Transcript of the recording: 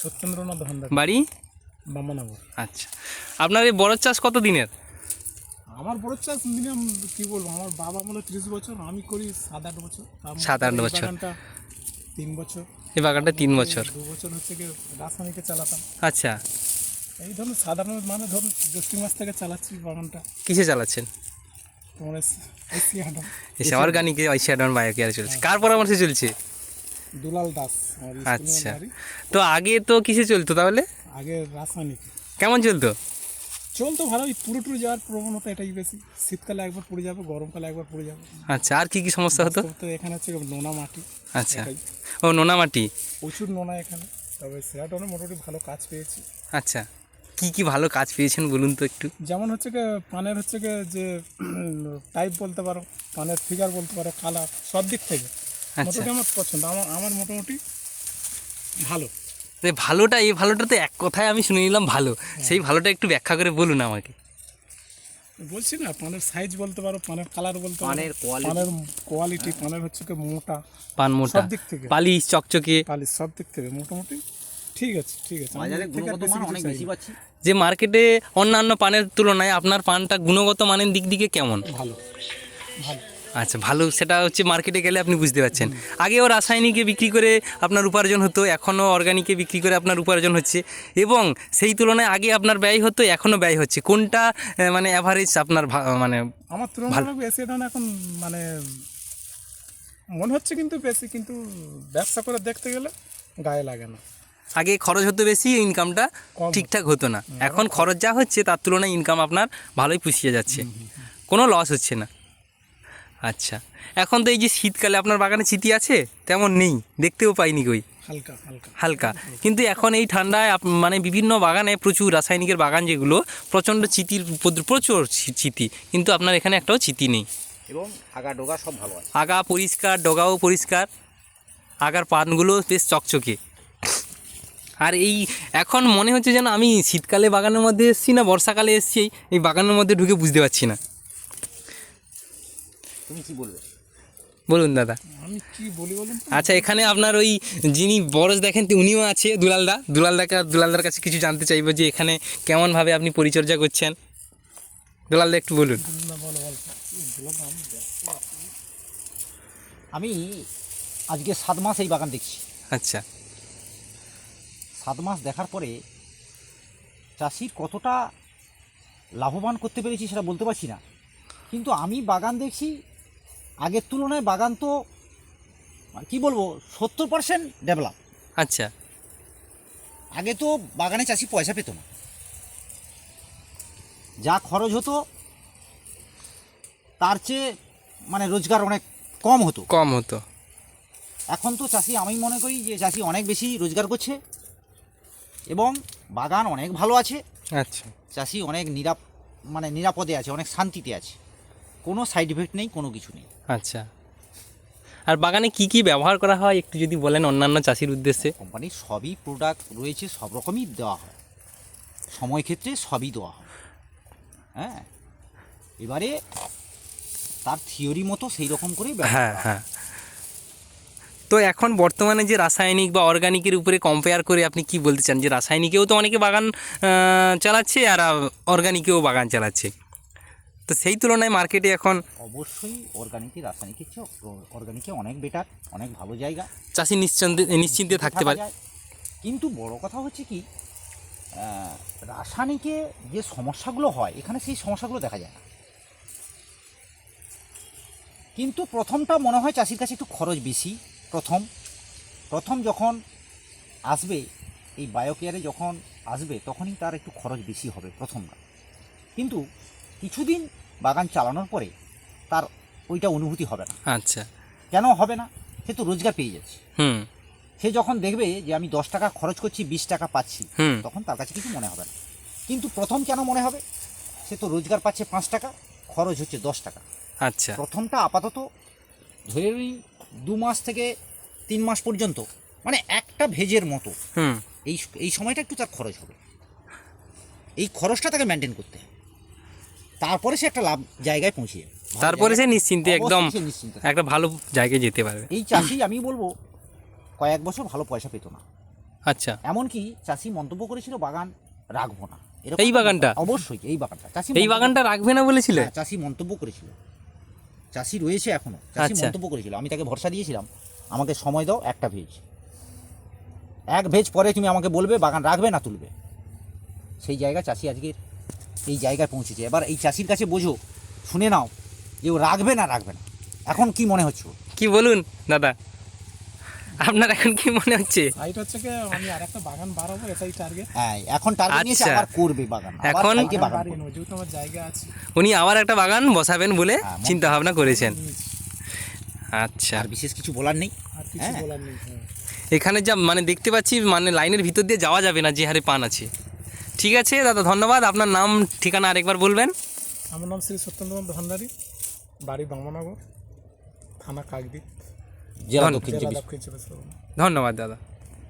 সত্যেন্দ্রনাথ ভান্ডার। বাড়ি? বামনগর। আচ্ছা। আপনার এই বড় চাষ কত দিনের? আমার বড় চাষ মিনিমাম কি বলব আমার বাবা বলে ত্রিশ বছর আমি করি সাত আট বছর। সাত আট বছর। তিন বছর। এই বাগানটা তিন বছর। দু বছর হচ্ছে কি রাসায়নিকে চালাতাম। আচ্ছা। এই ধরুন সাধারণ মানে ধরুন জ্যৈষ্ঠ মাস থেকে চালাচ্ছি বাগানটা। কিসে চালাচ্ছেন? তোমার এসি এসে অর্গানিকে শ্যাডন বায়োকেয়ারে চলছে। কার পরামর্শে চলছে? দুলাল দাস আচ্ছা। তো আগে তো কিসে চলতো তাহলে? আগে রাসায়নিক কেমন চলতো? চলতো ভালো ওই পুরো টুরো যাওয়ার প্রবণতা এটাই বেশি। শীতকালে একবার পড়ে যাবে গরমকালে একবার পড়ে যাবে। আচ্ছা আর কি কি সমস্যা হতো? তো এখানে হচ্ছে নোনা মাটি। আচ্ছা। ও নোনা মাটি? প্রচুর নোনা এখানে। তবে সেরাটনে মোটামুটি ভালো কাজ পেয়েছি। আচ্ছা। কি কি ভালো কাজ পেয়েছেন বলুন তো একটু? যেমন হচ্ছে কি পানের হচ্ছে কি যে টাইপ বলতে পারো পানের ফিগার বলতে পারো কালার সব দিক থেকে। মোটামুটি আমার পছন্দ। আমার আমার মোটামুটি ভালো। তো ভালোটা এই ভালোটা তো এক কথায় আমি শুনে নিলাম ভালো। সেই ভালোটা একটু ব্যাখ্যা করে বলুন আমাকে। বলছি না পানের সাইজ বলতে পারো পানের কালার বলতে পানের পানের কোয়ালিটি পানের হচ্ছে কি মোটা। পান মোটা। সব দিক থেকে। পালিশ চকচকে। পালিশ সব দিক থেকে মোটামুটি। ঠিক আছে ঠিক আছে। বাজারে গুণগত মান অনেক বেশি পাচ্ছি। যে মার্কেটে অন্যান্য পানের তুলনায় আপনার পানটা গুণগত মানের দিক দিকে কেমন? ভালো। ভালো। আচ্ছা ভালো। সেটা হচ্ছে মার্কেটে গেলে আপনি বুঝতে পারছেন। আগেও রাসায়নিকে বিক্রি করে আপনার উপার্জন হতো এখনও অর্গানিকে বিক্রি করে আপনার উপার্জন হচ্ছে। এবং সেই তুলনায় আগে আপনার ব্যয় হতো এখনও ব্যয় হচ্ছে। কোনটা মানে অ্যাভারেজ আপনার মানে আমার তুলনামূলক বেশি এখন মানে মনে হচ্ছে কিন্তু বেশি কিন্তু ব্যবসা করে দেখতে গেলে গায়ে লাগে না। আগে খরচ হতো বেশি ইনকামটা ঠিকঠাক হতো না। এখন খরচ যা হচ্ছে তার তুলনায় ইনকাম আপনার ভালোই পুষিয়ে যাচ্ছে। কোনো লস হচ্ছে না। আচ্ছা। এখন তো এই যে শীতকালে আপনার বাগানে চিতি আছে? তেমন নেই দেখতেও পাইনি কই। হালকা হালকা। হালকা। কিন্তু এখন এই ঠান্ডায় আপ- মানে বিভিন্ন বাগানে প্রচুর রাসায়নিকের বাগান যেগুলো প্রচণ্ড চিতির প্রচুর চিতি। কিন্তু আপনার এখানে একটাও চিতি নেই। এবং আগা ডোগা সব ভালো আছে। আগা পরিষ্কার ডগাও পরিষ্কার। আগার পানগুলো বেশ চকচকে। আর এই এখন মনে হচ্ছে যেন আমি শীতকালে বাগানের মধ্যে এসেছি না বর্ষাকালে এসেছি এই বাগানের মধ্যে ঢুকে বুঝতে পারছি না। তুমি কি বলবে? বলুন দাদা। আমি কি বলি বলুন আচ্ছা এখানে আপনার ওই যিনি বরজ দেখেন তো উনিও আছে দুলালদা। দুলালদাকে দুলালদার কাছে কিছু জানতে চাইব যে এখানে কেমনভাবে আপনি পরিচর্যা করছেন। দুলালদা একটু বলুন। আমি আজকে সাত মাস এই বাগান দেখছি। আচ্ছা। সাত মাস দেখার পরে চাষির কতটা লাভবান করতে পেরেছি সেটা বলতে পারছি না। কিন্তু আমি বাগান দেখছি আগের তুলনায় বাগান তো মানে কি বলব সত্তর পার্সেন্ট ডেভেলপ আচ্ছা। আগে তো বাগানে চাষি পয়সা পেত না। যা খরচ হতো তার চেয়ে মানে রোজগার অনেক কম হতো। কম হতো। এখন তো চাষি আমি মনে করি যে চাষি অনেক বেশি রোজগার করছে এবং বাগান অনেক ভালো আছে। আচ্ছা। চাষি অনেক নিরাপ মানে নিরাপদে আছে অনেক শান্তিতে আছে। কোনো সাইড ইফেক্ট নেই কোনো কিছু নেই। আচ্ছা। আর বাগানে কি কি ব্যবহার করা হয় একটু যদি বলেন অন্যান্য চাষির উদ্দেশ্যে? কোম্পানির সবই প্রোডাক্ট রয়েছে সব রকমই দেওয়া হয়। সময় ক্ষেত্রে সবই দেওয়া হয়। হ্যাঁ? এবারে তার থিওরি মতো সেই রকম করেই হ্যাঁ হ্যাঁ। তো এখন বর্তমানে যে রাসায়নিক বা অর্গানিকের উপরে কম্পেয়ার করে আপনি কি বলতে চান? যে রাসায়নিকেও তো অনেকে বাগান চালাচ্ছে আর অর্গানিকেও বাগান চালাচ্ছে। তো সেই তুলনায় মার্কেটে এখন অবশ্যই অর্গানিকে রাসায়নিকের চেয়ে অর্গানিকে অনেক বেটার অনেক ভালো জায়গা। চাষি নিশ্চিন্তে নিশ্চিন্তে থাকতে পারে। কিন্তু বড় কথা হচ্ছে কি রাসায়নিকে যে সমস্যাগুলো হয় এখানে সেই সমস্যাগুলো দেখা যায় না। কিন্তু প্রথমটা মনে হয় চাষির কাছে একটু খরচ বেশি প্রথম। প্রথম যখন আসবে এই বায়োকেয়ারে যখন আসবে তখনই তার একটু খরচ বেশি হবে প্রথমটা কিন্তু কিছুদিন বাগান চালানোর পরে তার ওইটা অনুভূতি হবে না। আচ্ছা। কেন হবে না? সে তো রোজগার পেয়ে যাচ্ছে। হুম। সে যখন দেখবে যে আমি দশ টাকা খরচ করছি বিশ টাকা পাচ্ছি তখন তার কাছে কিছু মনে হবে না। কিন্তু প্রথম কেন মনে হবে? সে তো রোজগার পাচ্ছে পাঁচ টাকা খরচ হচ্ছে দশ টাকা। আচ্ছা। প্রথমটা আপাতত ধরে দু মাস থেকে তিন মাস পর্যন্ত মানে একটা ভেজের মতো। এই এই সময়টা একটু তার খরচ হবে। এই খরচটা তাকে মেনটেন করতে হবে। তারপরে সে একটা লাভ জায়গায় পৌঁছে যাবে। তারপরে সে নিশ্চিন্তে একদম একটা ভালো জায়গায় যেতে পারবে। এই চাষি আমি বলব কয়েক বছর ভালো পয়সা পেত না। আচ্ছা। এমনকি চাষি মন্তব্য করেছিল বাগান রাখব না। এই বাগানটা? অবশ্যই এই বাগানটা। চাষি এই বাগানটা রাখবে না বলেছিল? হ্যাঁ, চাষি মন্তব্য করেছিল। চাষি রয়েছে এখনও। চাষি আচ্ছা। মন্তব্য করেছিল। আমি তাকে ভরসা দিয়েছিলাম আমাকে সময় দাও একটা ভেজ। এক ভেজ পরে তুমি আমাকে বলবে বাগান রাখবে না তুলবে। সেই জায়গা চাষি আজকের এই জায়গায় পৌঁছেছে। এবার এই চাষির কাছে বোঝো শুনে নাও যে ও রাখবে না রাখবে না। এখন কি মনে হচ্ছে? কি বলুন দাদা? আপনার এখন কি মনে হচ্ছে? সাইড হচ্ছে কি আমি আর একটা বাগান বাড়াবো এটাই টার্গেট হ্যাঁ এখন টার্গেট নিয়েছে আচ্ছা। আবার করবে বাগান এখন- সাইডে বাগান যেহেতু আমার জায়গা আছে। উনি আবার একটা বাগান বসাবেন বলে হ্যাঁ, চিন্তা ভাবনা করেছেন। আচ্ছা। আর বিশেষ কিছু বলার নেই? আর কিছু হ্যাঁ। বলার নেই হ্যাঁ। এখানে যা মানে দেখতে পাচ্ছি মানে লাইনের ভিতর দিয়ে যাওয়া যাবে না যে হারে পান আছে। ঠিক আছে দাদা ধন্যবাদ। আপনার নাম ঠিকানা আরেকবার বলবেন। আমার নাম শ্রী সত্যেন্দ্রনাথ ভান্ডারী বাড়ি বাংমানগর থানা কাকদ্বীপ। জেলা দক্ষিণ চব্বিশ। দক্ষিণ চব্বিশ পরগনা। ধন্যবাদ দাদা।